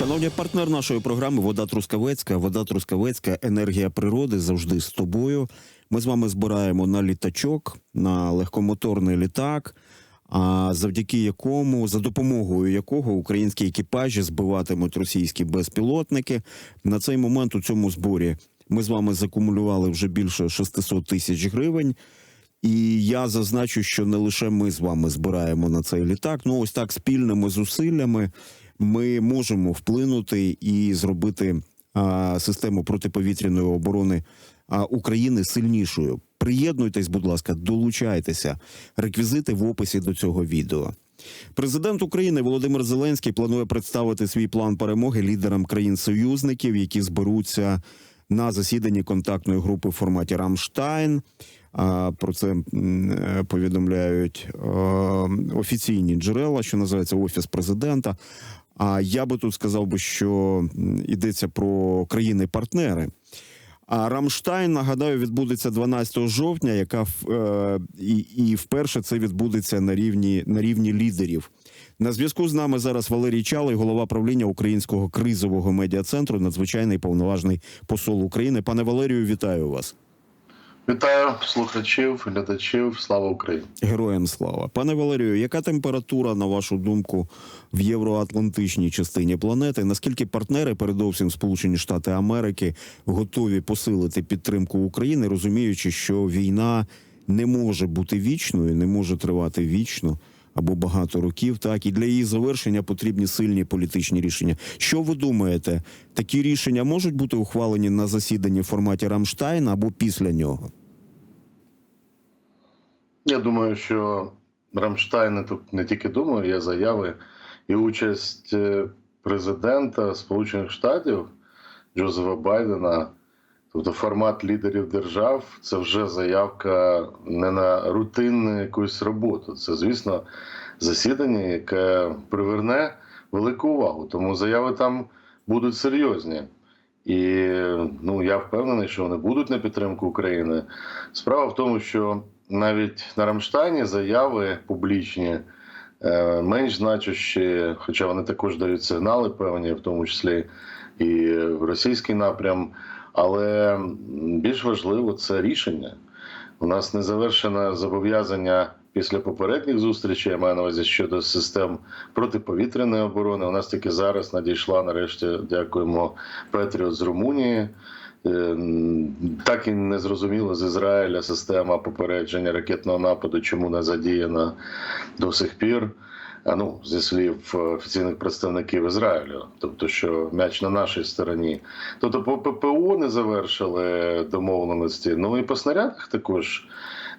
Шановні партнер нашої програми Вода Трускавецька. Вода Трускавецька, енергія природи завжди з тобою. Ми з вами збираємо на літачок, на легкомоторний літак, а завдяки якому, за допомогою якого українські екіпажі збиватимуть російські безпілотники. На цей момент у цьому зборі ми з вами закумулювали вже більше 600 тисяч гривень. І я зазначу, що не лише ми з вами збираємо на цей літак. Ну ось так спільними зусиллями ми можемо вплинути і зробити систему протиповітряної оборони України сильнішою. Приєднуйтесь, будь ласка, долучайтеся. Реквізити в описі до цього відео. Президент України Володимир Зеленський планує представити свій план перемоги лідерам країн-союзників, які зберуться на засіданні контактної групи в форматі Рамштайн. Про це е, повідомляють е, офіційні джерела, що називається офіс президента. А я би тут сказав би, що йдеться про країни-партнери. А Рамштайн, нагадаю, відбудеться 12 жовтня, яка е, і, і вперше це відбудеться на рівні на рівні лідерів. На зв'язку з нами зараз Валерій Чалий, голова правління Українського кризового медіа-центру, надзвичайний повноважний посол України. Пане Валерію, вітаю вас. Вітаю слухачів, глядачів. Слава Україні! Героям слава. Пане Валерію, яка температура, на вашу думку, в євроатлантичній частині планети? Наскільки партнери, передовсім Сполучені Штати Америки, готові посилити підтримку України, розуміючи, що війна не може бути вічною, не може тривати вічно або багато років, так і для її завершення потрібні сильні політичні рішення. Що ви думаєте, такі рішення можуть бути ухвалені на засіданні в форматі Рамштайна або після нього? Я думаю, що Рамштайн тут не тільки думаю, є заяви і участь е, президента Сполучених Штатів Джозефа Байдена. Тобто формат лідерів держав це вже заявка не на рутинну якусь роботу. Це, звісно, засідання, яке приверне велику увагу. Тому заяви там будуть серйозні. І ну я впевнений, що вони будуть на підтримку України. Справа в тому, що навіть на Рамштайні заяви публічні е, менш значущі, хоча вони також дають сигнали певні, в тому числі і в російський напрям. Але більш важливо це рішення. У нас не завершено зобов'язання після попередніх зустрічей, я маю на увазі щодо систем протиповітряної оборони. У нас тільки зараз надійшла нарешті, дякуємо Петріот з Румунії. Е, Так і не зрозуміло з Ізраїля система попередження ракетного нападу, чому не задіяна до сих пір. А ну, зі слів офіційних представників Ізраїлю, тобто, що м'яч на нашій стороні. Тобто, по ППО не завершили домовленості. Ну і по снарядах також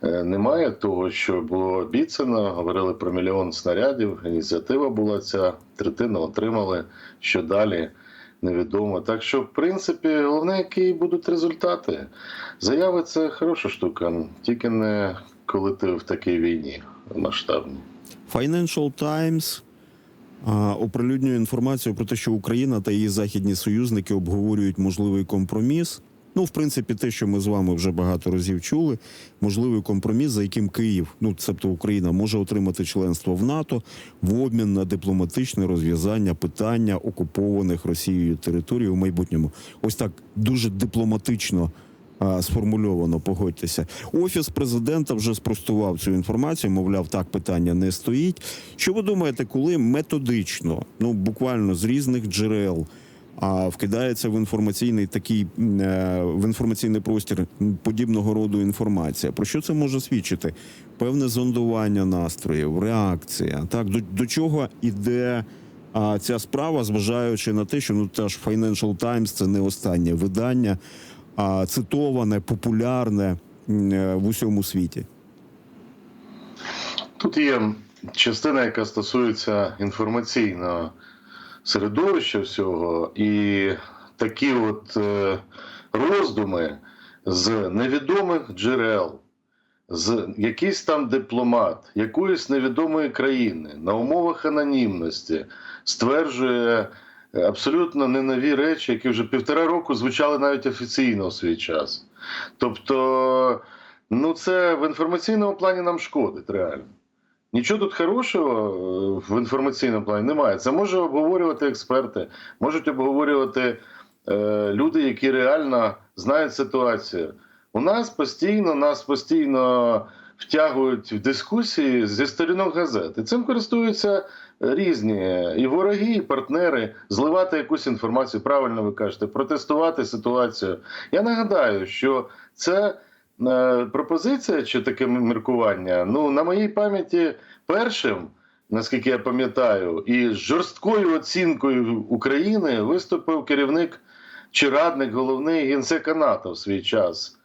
е, немає того, що було обіцяно. Говорили про мільйон снарядів. Ініціатива була ця третина отримали. Що далі? Невідомо. Так що, в принципі, головне, які будуть результати. Заяви це хороша штука, тільки не коли ти в такій війні масштабній. Financial Times оприлюднює інформацію про те, що Україна та її західні союзники обговорюють можливий компроміс. Ну, в принципі, те, що ми з вами вже багато разів чули, можливий компроміс, за яким Київ, ну цебто Україна, може отримати членство в НАТО в обмін на дипломатичне розв'язання питання окупованих Росією територій у майбутньому. Ось так дуже дипломатично сформульовано. Погодьтеся. Офіс президента вже спростував цю інформацію. Мовляв, так питання не стоїть. Що ви думаєте, коли методично, ну буквально з різних джерел, а вкидається в інформаційний такий е, в інформаційний простір подібного роду інформація? Про що це може свідчити? Певне зондування настроїв, реакція. Так до, до чого іде а, ця справа, зважаючи на те, що ну та ж Financial Times це не останнє видання, а цитоване, популярне е, в усьому світі. Тут є частина, яка стосується інформаційного середовища всього, і такі от е, роздуми з невідомих джерел, з якийсь там дипломат якоїсь невідомої країни на умовах анонімності стверджує е, абсолютно не нові речі, які вже півтора року звучали навіть офіційно у свій час. Тобто, ну це в інформаційному плані нам шкодить реально. Нічого тут хорошого е, в інформаційному плані немає. Це може обговорювати експерти, можуть обговорювати е, люди, які реально знають ситуацію. У нас постійно нас постійно втягують в дискусії зі сторінок газет. І цим користуються різні і вороги, і партнери, зливати якусь інформацію, правильно ви кажете, протестувати ситуацію. Я нагадаю, що це пропозиція чи таке міркування. Ну, на моїй пам'яті першим, наскільки я пам'ятаю, і з жорсткою оцінкою України виступив керівник чи радник головний генсека НАТО в свій час.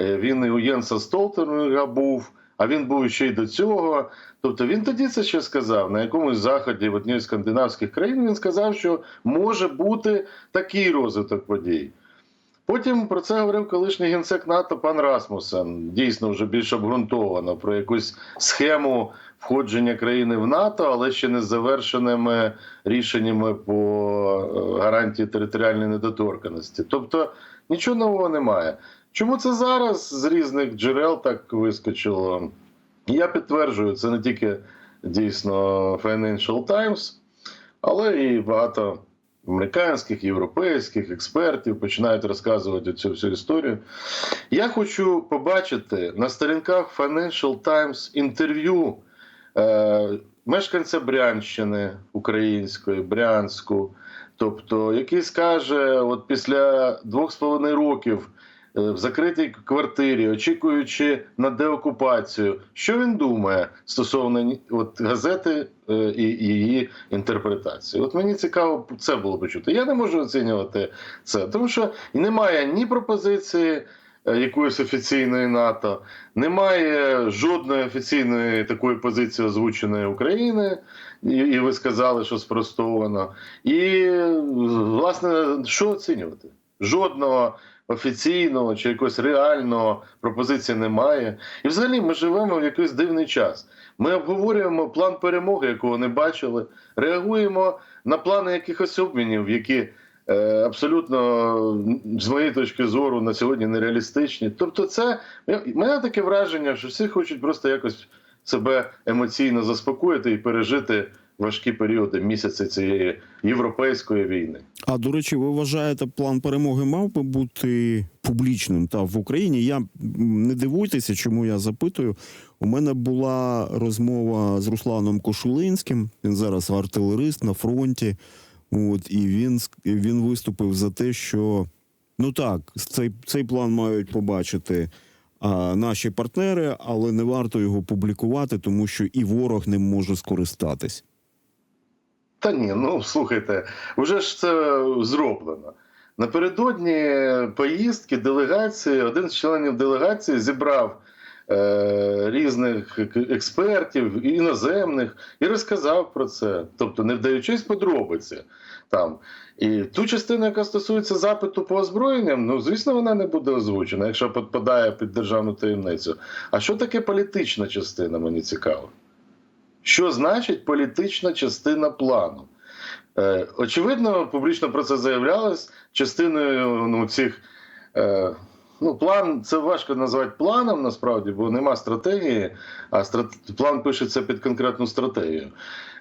Е, Він і у Єнса Столтенберга був, а він був ще й до цього. Тобто він тоді це ще сказав на якомусь заході в одній з скандинавських країн. Він сказав, що може бути такий розвиток подій. Потім про це говорив колишній генсек НАТО пан Расмусен. Дійсно, вже більш обґрунтовано про якусь схему входження країни в НАТО, але ще не з завершеними рішеннями по е, гарантії територіальної недоторканості. Тобто нічого нового немає. Чому це зараз з різних джерел так вискочило? Я підтверджую, це не тільки дійсно Financial Times, але і багато американських, європейських експертів починають розказувати цю всю історію. Я хочу побачити на сторінках Financial Times інтерв'ю е, мешканця Брянщини української, Брянську, тобто, який скаже, от після двох з половиною років в закритій квартирі, очікуючи на деокупацію, що він думає стосовно от, газети е, і і її інтерпретації. От мені цікаво це було почути. Я не можу оцінювати це, тому що немає ні пропозиції. е, Якоїсь офіційної НАТО немає жодної офіційної такої позиції озвученої України, і, і ви сказали, що спростовано. І власне що оцінювати? Жодного офіційного чи якогось реального пропозиції немає. І взагалі ми живемо в якийсь дивний час. Ми обговорюємо план перемоги, якого не бачили, реагуємо на плани якихось обмінів, які е, абсолютно, з моєї точки зору, на сьогодні нереалістичні. Тобто, це мене таке враження, що всі хочуть просто якось себе емоційно заспокоїти і пережити важкі періоди місяці цієї європейської війни. А до речі, ви вважаєте, план перемоги мав би бути публічним та в Україні? Я не дивуйтеся, чому я запитую. У мене була розмова з Русланом Кошулинським. Він зараз артилерист на фронті. От і він він виступив за те, що ну так, цей, цей план мають побачити а, наші партнери, але не варто його публікувати, тому що і ворог ним може скористатись. Та ні, ну слухайте, вже ж це зроблено. Напередодні поїздки делегації, один з членів делегації зібрав е, різних експертів, іноземних, і розказав про це, тобто не вдаючись подробиці. Там. І ту частину, яка стосується запиту по озброєнням, ну звісно, вона не буде озвучена, якщо підпадає під державну таємницю. А що таке політична частина? Мені цікаво. Що значить політична частина плану? Е, очевидно, публічно про це заявлялось частиною ну, цих. Е, ну, план це важко назвати планом насправді, бо нема стратегії, а страт... план пишеться під конкретну стратегію.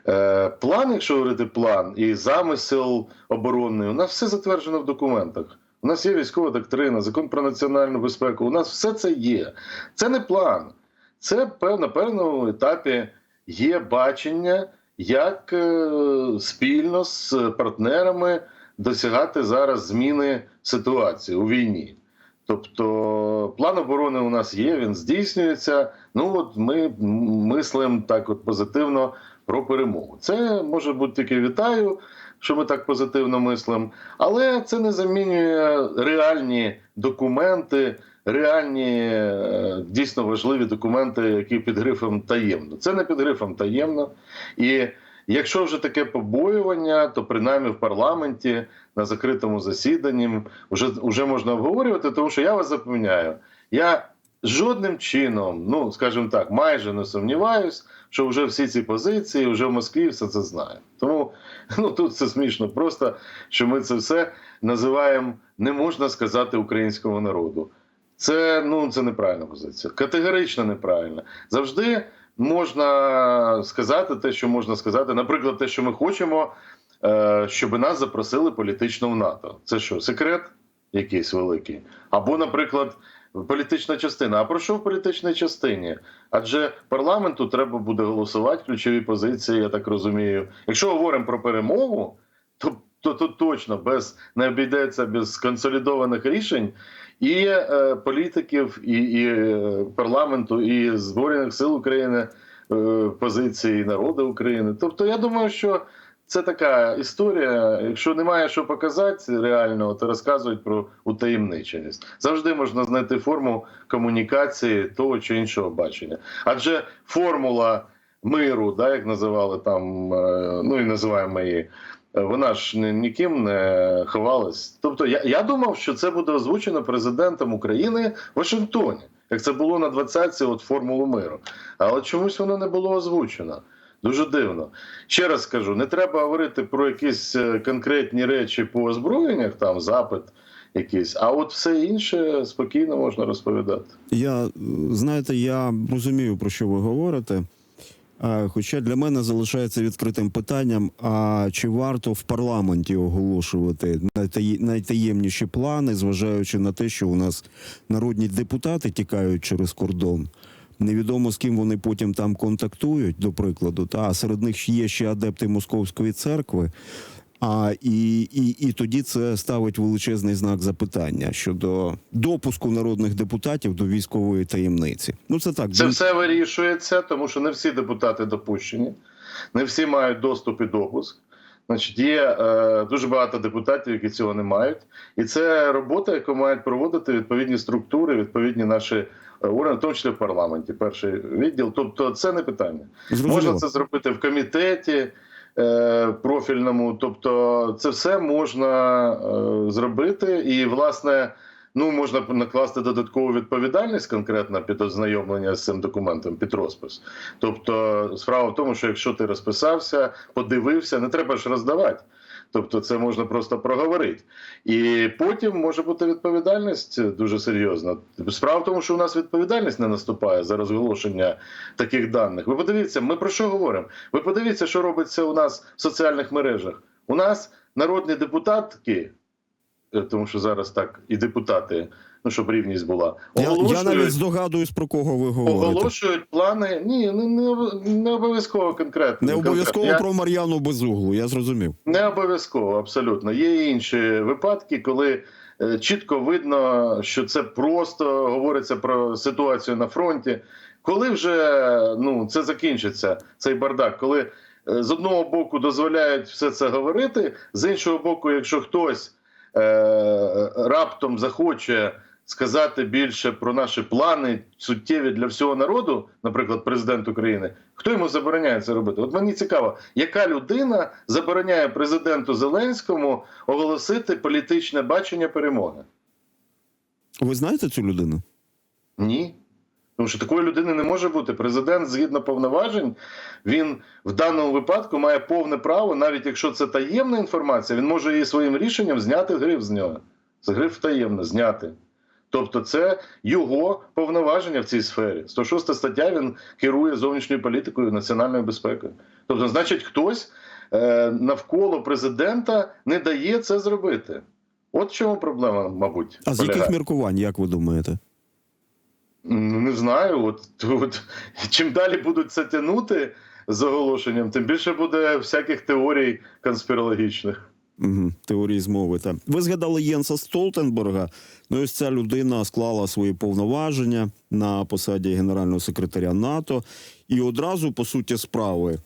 Е, план, якщо говорити план, і замисел оборонний, у нас все затверджено в документах. У нас є військова доктрина, закон про національну безпеку. У нас все це є. Це не план. Це пев- на певному етапі є бачення, як е, спільно з партнерами досягати зараз зміни ситуації у війні. Тобто план оборони у нас є, він здійснюється. Ну от ми мислимо так от позитивно про перемогу. Це може бути тільки вітаю, що ми так позитивно мислимо, але це не замінює реальні документи, реальні е, дійсно важливі документи, які під грифом таємно. Це не під грифом таємно. І якщо вже таке побоювання, то принаймні в парламенті на закритому засіданні вже, вже можна обговорювати, тому що я вас запевняю, я жодним чином, ну скажімо так, майже не сумніваюсь, що вже всі ці позиції, вже в Москві все це знає. Тому ну тут це смішно, просто що ми це все називаємо не можна сказати українському народу. Це ну це неправильна позиція, категорично неправильна. Завжди можна сказати те, що можна сказати. Наприклад, те, що ми хочемо, е, щоб нас запросили політично в НАТО. Це що, секрет якийсь великий? Або, наприклад, політична частина. А про що в політичній частині? Адже парламенту треба буде голосувати ключові позиції, я так розумію. Якщо говоримо про перемогу, то, то, то точно без не обійдеться без консолідованих рішень і е, політиків, і, і е, парламенту, і збройних сил України, е, позиції народу України. Тобто, я думаю, що це така історія. Якщо немає що показати реального, то розказують про утаємниченість. Завжди можна знайти форму комунікації того чи іншого бачення. Адже формула миру, да, як називали там, е, ну і називаємо її. Е, Вона ж ні- ніким не ховалась. Тобто, я, я думав, що це буде озвучено президентом України в Вашингтоні, як це було на 20-ці от формулу миру. Але чомусь воно не було озвучено. Дуже дивно. Ще раз скажу: не треба говорити про якісь е, конкретні речі по озброєннях, там запит якийсь, а от все інше спокійно можна розповідати. Я знаєте, я розумію про що ви говорите. Хоча для мене залишається відкритим питанням: а чи варто в парламенті оголошувати найтаємніші плани, зважаючи на те, що у нас народні депутати тікають через кордон? Невідомо з ким вони потім там контактують, до прикладу, та серед них є ще адепти московської церкви. А і, і, і тоді це ставить величезний знак запитання щодо допуску народних депутатів до військової таємниці. Ну це так Це бу- все вирішується, тому що не всі депутати допущені, не всі мають доступ і допуск. Значить, є е, дуже багато депутатів, які цього не мають, і це робота, яку мають проводити відповідні структури, відповідні наші е, органи, в тому числі в парламенті. Перший відділ. Тобто, це не питання. зрозуміло. Можна це зробити в комітеті профільному. Тобто, це все можна е, зробити, і власне. Ну, можна накласти додаткову відповідальність конкретно під ознайомлення з цим документом, під розпис. Тобто, справа в тому, що якщо ти розписався, подивився, не треба ж роздавати. Тобто, це можна просто проговорити. І потім може бути відповідальність дуже серйозна. Справа в тому, що у нас відповідальність не наступає за розголошення таких даних. Ви подивіться, ми про що говоримо? Ви подивіться, що робиться у нас в соціальних мережах. У нас народні депутатки, тому що зараз так і депутати, ну щоб рівність була, Я, я навіть здогадуюсь, про кого ви говорите. оголошують плани. Ні, не, не, не обов'язково конкретно. Не обов'язково конкретно. про Мар'яну Безуглу, я зрозумів. Не обов'язково, абсолютно. Є і інші випадки, коли е, чітко видно, що це просто говориться про ситуацію на фронті. Коли вже ну, це закінчиться, цей бардак, коли е, з одного боку дозволяють все це говорити, з іншого боку, якщо хтось раптом захоче сказати більше про наші плани суттєві для всього народу, наприклад, президент України, хто йому забороняє це робити? От мені цікаво, яка людина забороняє президенту Зеленському оголосити політичне бачення перемоги? Ви знаєте цю людину? Ні. Тому що такої людини не може бути. Президент, згідно повноважень, він в даному випадку має повне право, навіть якщо це таємна інформація, він може її своїм рішенням зняти гриф з нього. З гриф таємно, зняти. Тобто, це його повноваження в цій сфері. 106 стаття він керує зовнішньою політикою національною безпекою. Тобто, значить, хтось е, навколо президента не дає це зробити. От в чому проблема, мабуть. А з полягає. яких міркувань, як ви думаєте? Не знаю. От, от чим далі будуть це тягнути з оголошенням, тим більше буде всяких теорій конспірологічних. Теорії змови. Та. Ви згадали Єнса Столтенберга. Ну, ось ця людина склала свої повноваження на посаді генерального секретаря НАТО і одразу, по суті, справи,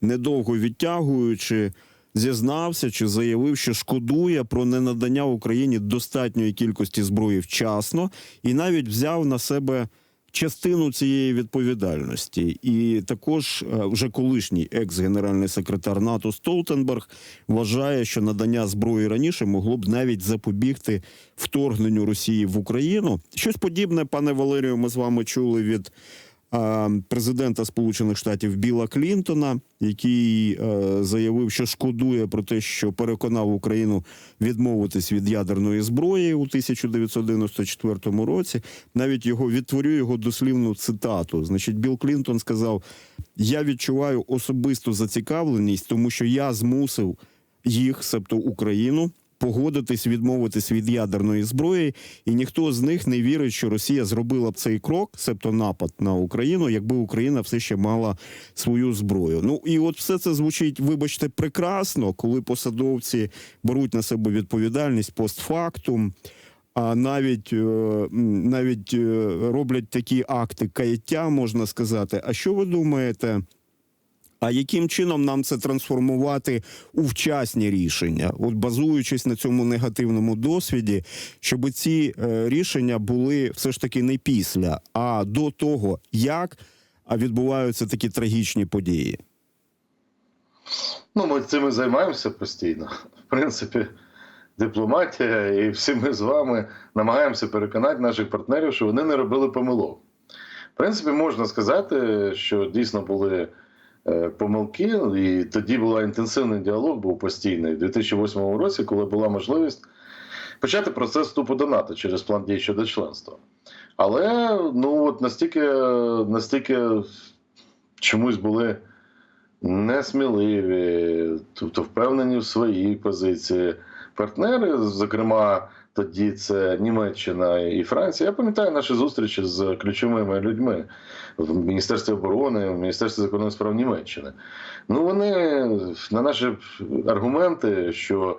недовго відтягуючи, зізнався чи заявив, що шкодує про ненадання Україні достатньої кількості зброї вчасно, і навіть взяв на себе частину цієї відповідальності. І також е, вже колишній екс-генеральний секретар НАТО Столтенберг вважає, що надання зброї раніше могло б навіть запобігти вторгненню Росії в Україну. Щось подібне, пане Валерію, ми з вами чули від президента Сполучених Штатів Біла Клінтона, який е, заявив, що шкодує про те, що переконав Україну відмовитись від ядерної зброї у 1994 році. Навіть його відтворю його дослівну цитату. Значить, Білл Клінтон сказав: Я відчуваю особисту зацікавленість, тому що я змусив їх, себто Україну, погодитись відмовитись від ядерної зброї, і ніхто з них не вірить, що Росія зробила б цей крок, себто напад на Україну, якби Україна все ще мала свою зброю. Ну і от все це звучить, вибачте, прекрасно, коли посадовці беруть на себе відповідальність постфактум. А навіть е, навіть е, роблять такі акти каяття, можна сказати. А що ви думаєте? А яким чином нам це трансформувати у вчасні рішення, от базуючись на цьому негативному досвіді, щоб ці е, рішення були все ж таки не після, а до того, як відбуваються такі трагічні події? Ну, ми цим і займаємося постійно. В принципі, дипломатія, і всі ми з вами намагаємося переконати наших партнерів, що вони не робили помилок. В принципі, можна сказати, що дійсно були помилки, і тоді був інтенсивний діалог, був постійний у 2008 році, коли була можливість почати процес вступу до НАТО через план дій щодо членства. Але ну от настільки, настільки чомусь були несміливі, тобто впевнені в своїй позиції. Партнери, зокрема, тоді це Німеччина і Франція. Я пам'ятаю наші зустрічі з ключовими людьми в Міністерстві оборони, в Міністерстві закордонних справ Німеччини. Ну вони на наші аргументи, що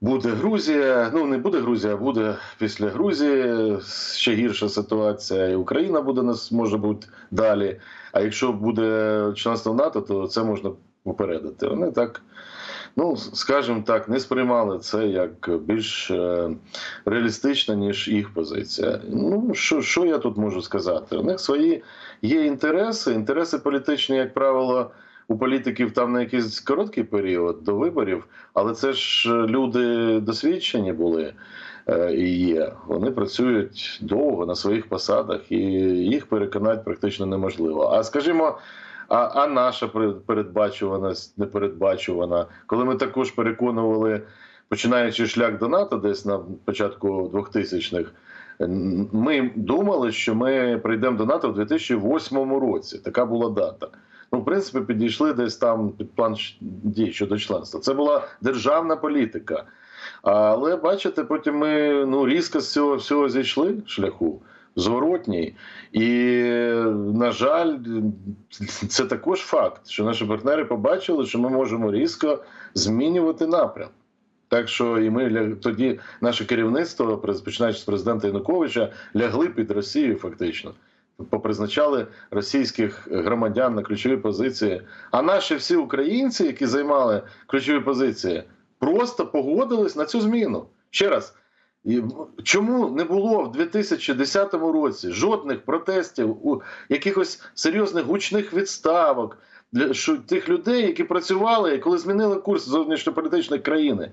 буде Грузія, ну не буде Грузія, а буде після Грузії ще гірша ситуація, і Україна буде нас може бути далі. А якщо буде членство НАТО, то це можна попередити. Вони так, ну скажімо так, не сприймали це як більш е, реалістично, ніж їх позиція. Ну що, що я тут можу сказати? У них свої є інтереси. Інтереси політичні, як правило, у політиків там на якийсь короткий період до виборів, але це ж люди досвідчені були. е, І є вони працюють довго на своїх посадах, і їх переконати практично неможливо. А скажімо, а, а наша перед- передбачуваність непередбачувана, коли ми також переконували, починаючи шлях до НАТО, десь на початку 2000-х, ми думали, що ми прийдемо до НАТО в 2008 році. Така була дата. Ну, в принципі, підійшли десь там під план дій щодо членства. Це була державна політика. Але бачите, потім ми ну, різко з цього всього зійшли шляху зворотній. І, на жаль, це також факт, що наші партнери побачили, що ми можемо різко змінювати напрям. Так що і ми тоді наше керівництво, починаючи з президента Януковича, лягли під Росію фактично. Попризначали російських громадян на ключові позиції. А наші всі українці, які займали ключові позиції, просто погодились на цю зміну. Ще раз, чому не було в 2010 році жодних протестів, якихось серйозних гучних відставок для тих людей, які працювали, коли змінили курс зовнішньополітичної країни?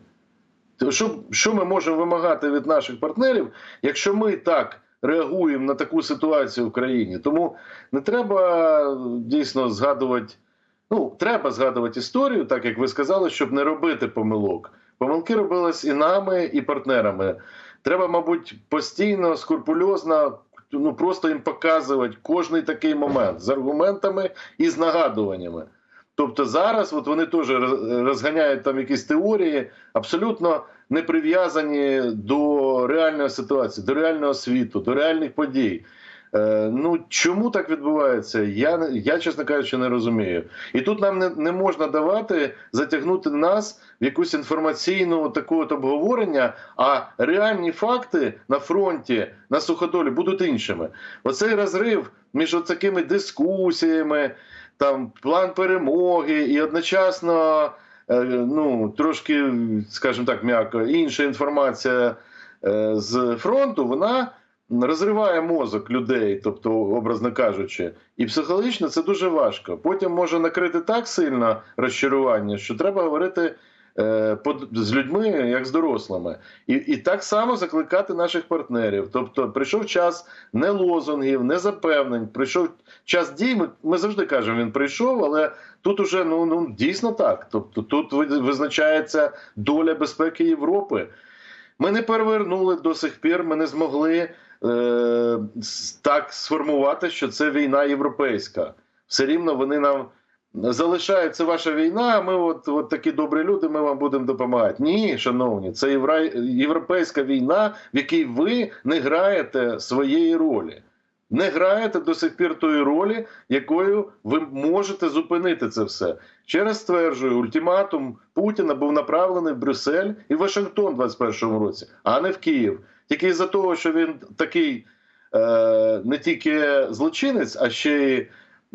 Що, що ми можемо вимагати від наших партнерів, якщо ми так реагуємо на таку ситуацію в країні? Тому не треба дійсно згадувати. Ну, треба згадувати історію, так як ви сказали, щоб не робити помилок. Помилки робились і нами, і партнерами. Треба, мабуть, постійно, скрупульозно, ну просто їм показувати кожний такий момент з аргументами і з нагадуваннями. Тобто зараз от вони теж розганяють там якісь теорії, абсолютно не прив'язані до реальної ситуації, до реального світу, до реальних подій. Е, ну чому так відбувається? Я я чесно кажучи, не розумію. І тут нам не, не можна давати затягнути нас в якусь інформаційну таку от обговорення, а реальні факти на фронті на суходолі будуть іншими. Оцей розрив між такими дискусіями, там план перемоги і одночасно. е, Ну, трошки, скажімо так, м'яко, інша інформація е, з фронту, вона розриває мозок людей, тобто, образно кажучи, і психологічно це дуже важко. Потім може накрити так сильно розчарування, що треба говорити е, з людьми, як з дорослими, і, і так само закликати наших партнерів. Тобто, прийшов час не лозунгів, не запевнень. Прийшов час дій. Ми, ми завжди кажемо, він прийшов, але тут уже ну, ну дійсно так. Тобто, тут ви- визначається доля безпеки Європи. Ми не перевернули до сих пір, ми не змогли е, так сформувати, що це війна європейська. Все рівно вони нам залишають це ваша війна. а Ми, от, от такі добрі люди, ми вам будемо допомагати. Ні, шановні, це євра... європейська війна, в якій ви не граєте своєї ролі. Не граєте до сих пір тої ролі, якою ви можете зупинити це все. Ще раз стверджую, ультиматум Путіна був направлений в Брюссель і Вашингтон у 21-му році, а не в Київ. Тільки із-за того, що він такий е, не тільки злочинець, а ще й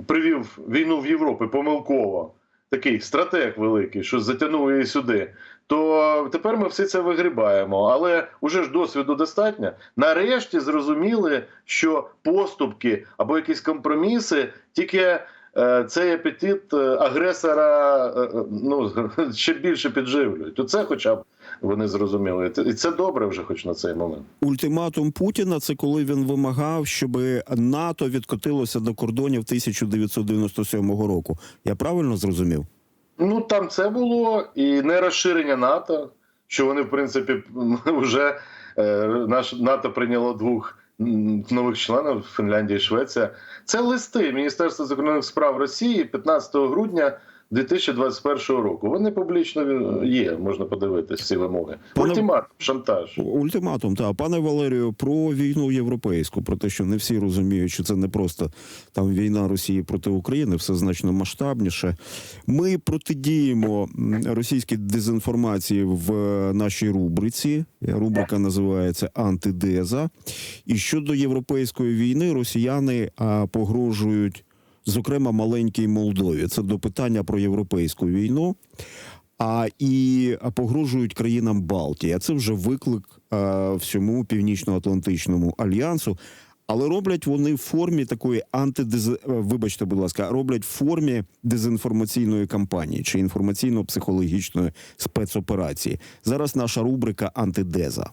привів війну в Європі помилково. Такий стратег великий, що затягнув її сюди. То тепер ми все це вигрібаємо. Але уже ж досвіду достатньо. Нарешті зрозуміли, що поступки або якісь компроміси тільки цей апетит е, агресора е, е, ну, ще більше підживлюють. То це хоча б вони зрозуміли. І це добре вже, хоч на цей момент. Ультиматум Путіна це коли він вимагав, щоб НАТО відкотилося до кордонів 1997 року. Я правильно зрозумів? Ну там це було і не розширення НАТО, що вони, в принципі, вже е, наш НАТО прийняло двох нових членів Фінляндія і Швеція. Це листи Міністерства закордонних справ Росії 15 грудня 2021 року. Вони публічно є, можна подивитись ці вимоги. Пане- Ультиматум, шантаж. Ультиматум, та пане Валерію, про війну європейську, про те, що не всі розуміють, що це не просто там війна Росії проти України, все значно масштабніше. Ми протидіємо російській дезінформації в е, нашій рубриці. Рубрика називається Антидеза. І щодо європейської війни, росіяни погрожують. Зокрема, маленькій Молдові це до питання про європейську війну а і погрожують країнам Балтії. А це вже виклик а, всьому північно-атлантичному альянсу. Але роблять вони в формі такої антидез... е, вибачте, будь ласка, роблять в формі дезінформаційної кампанії чи інформаційно-психологічної спецоперації. Зараз наша рубрика Антидеза.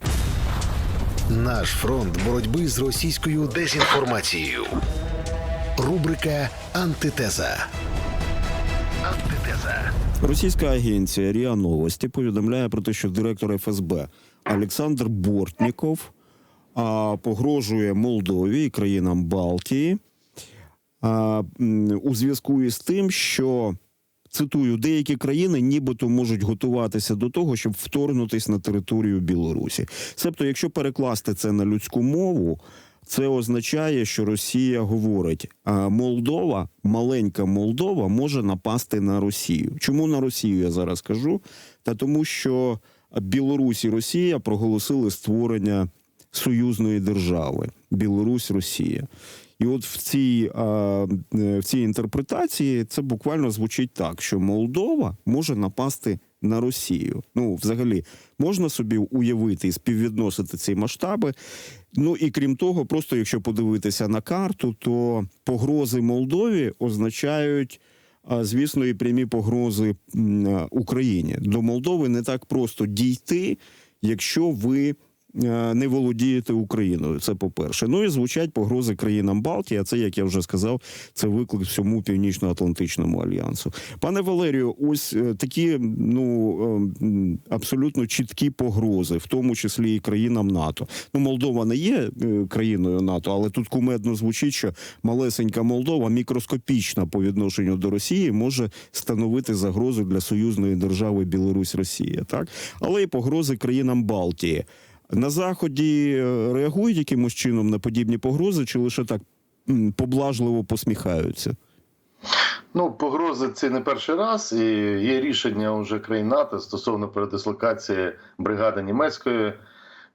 Наш фронт боротьби з російською дезінформацією. Рубрика Антитеза. Антитеза. Російська агенція РІА Новості повідомляє про те, що директор ФСБ Олександр Бортніков а, погрожує Молдові і країнам Балтії а, у зв'язку із тим, що цитую, деякі країни нібито можуть готуватися до того, щоб вторгнутися на територію Білорусі. Себто, якщо перекласти це на людську мову. Це означає, що Росія говорить: а Молдова, маленька Молдова, може напасти на Росію. Чому на Росію я зараз кажу? Та тому, що Білорусь і Росія проголосили створення союзної держави Білорусь, Росія. І от в цій, е, в цій інтерпретації це буквально звучить так, що Молдова може напасти на Росію. Ну, взагалі, можна собі уявити і співвідносити ці масштаби. Ну і крім того, просто якщо подивитися на карту, то погрози Молдові означають. Звісно, і прямі погрози Україні до Молдови не так просто дійти, якщо ви е, не володієте Україною. Це по-перше. Ну і звучать погрози країнам Балтії. Це, як я вже сказав, це виклик всьому північно-атлантичному альянсу. Пане Валерію, ось е, такі ну е, абсолютно чіткі погрози, в тому числі і країнам НАТО. Ну, Молдова не є е, країною НАТО, але тут кумедно звучить, що малесенька Молдова, мікроскопічна по відношенню до Росії, може становити загрозу для союзної держави Білорусь-Росія. Так, але і погрози країнам Балтії. На заході е, реагують якимось чином на подібні погрози, чи лише так поблажливо посміхаються? Ну, погрози ці не перший раз, і є рішення уже країн НАТО стосовно передислокації бригади німецької.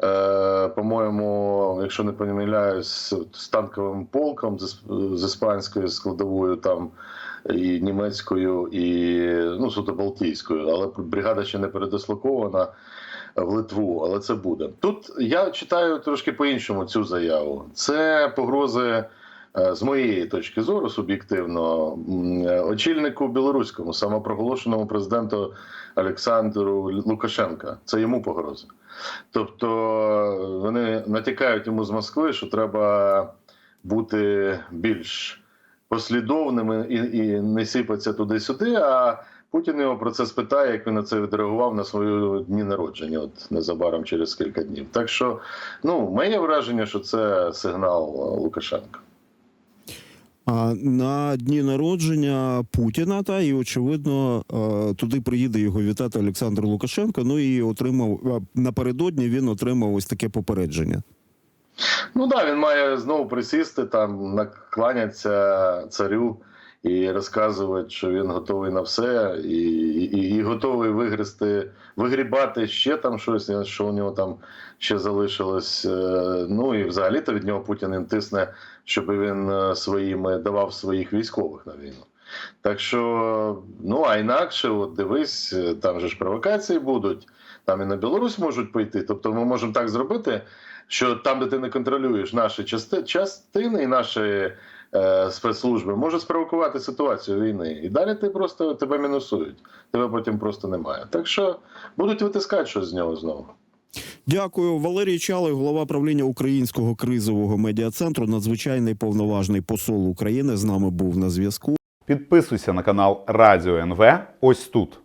Е, по-моєму, якщо не помиляюсь, з танковим полком з іспанською складовою там і німецькою, і ну, суто Балтійською, але бригада ще не передислокована в Литву, але це буде. Тут я читаю трошки по-іншому цю заяву. Це погрози е, з моєї точки зору, суб'єктивно, е, очільнику білоруському, самопроголошеному президенту Олександру Лукашенка. Це йому погроза. Тобто е, вони натякають йому з Москви, що треба бути більш послідовними і, і не сипатися туди-сюди. А Путін його про це спитає, як він на це відреагував на свою дні народження, от незабаром через кілька днів. Так що, ну, моє враження, що це сигнал Лукашенка. А на дні народження Путіна, та і очевидно, е, туди приїде його вітати Олександр Лукашенко. Ну і отримав е, напередодні. Він отримав ось таке попередження. Ну так, да, він має знову присісти там, накланятися царю і розказувати, що він готовий на все, і, і, і готовий вигризти, вигрібати ще там щось, що у нього там ще залишилось. Е, Ну і взагалі-то від нього Путін тисне, щоб він е, своїми давав своїх військових на війну. Так що, ну а інакше, от дивись, е, там же ж провокації будуть, там і на Білорусь можуть пойти. Тобто ми можемо так зробити, що там, де ти не контролюєш наші частини і наші спецслужби, може спровокувати ситуацію війни. І далі ти просто тебе мінусують. Тебе потім просто немає. Так що будуть витискати щось з нього знову. Дякую, Валерій Чалий, голова правління Українського кризового медіа-центру, надзвичайний повноважний посол України. З нами був на зв'язку. Підписуйся на канал Радіо НВ ось тут.